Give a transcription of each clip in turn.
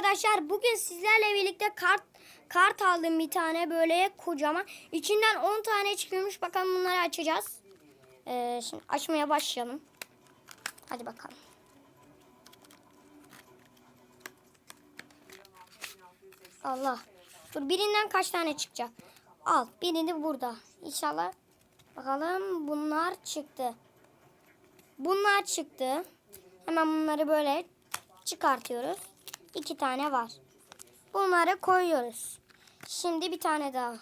arkadaşlar bugün sizlerle birlikte kart kart aldım bir tane böyle kocaman. İçinden 10 tane çıkıyormuş. Bakalım bunları açacağız. Ee, şimdi açmaya başlayalım. Hadi bakalım. Allah. Dur birinden kaç tane çıkacak? Al. Birini burada. İnşallah. Bakalım bunlar çıktı. Bunlar çıktı. Hemen bunları böyle çıkartıyoruz. İki tane var. Bunları koyuyoruz. Şimdi bir tane daha.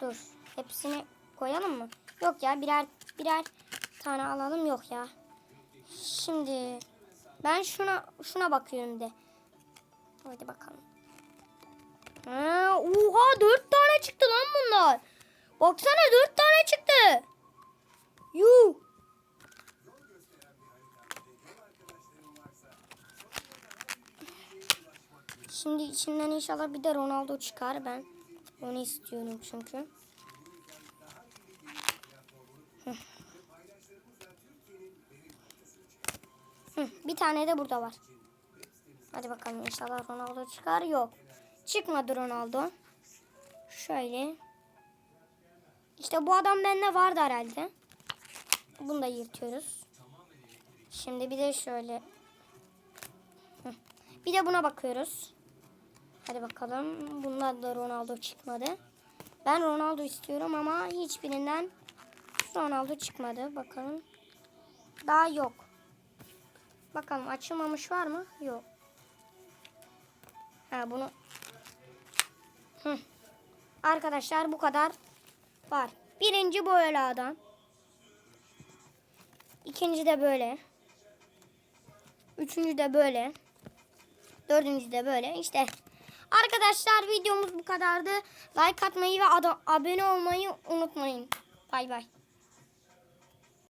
Dur. Hepsini koyalım mı? Yok ya birer birer tane alalım yok ya. Şimdi ben şuna şuna bakıyorum de. Hadi bakalım. Ha, oha dört tane çıktı lan bunlar. Baksana dört tane Şimdi içinden inşallah bir de Ronaldo çıkar. Ben onu istiyorum çünkü. Bir tane de burada var. Hadi bakalım inşallah Ronaldo çıkar. Yok. Çıkmadı Ronaldo. Şöyle. İşte bu adam bende vardı herhalde. Bunu da yırtıyoruz. Şimdi bir de şöyle. Bir de buna bakıyoruz. Hadi bakalım. Bunlar da Ronaldo çıkmadı. Ben Ronaldo istiyorum ama hiçbirinden Ronaldo çıkmadı. Bakalım. Daha yok. Bakalım açılmamış var mı? Yok. Ha bunu. Hı. Arkadaşlar bu kadar var. Birinci böyle adam. İkinci de böyle. Üçüncü de böyle. Dördüncü de böyle. İşte arkadaşlar videomuz bu kadardı. Like atmayı ve abone olmayı unutmayın. Bay bay.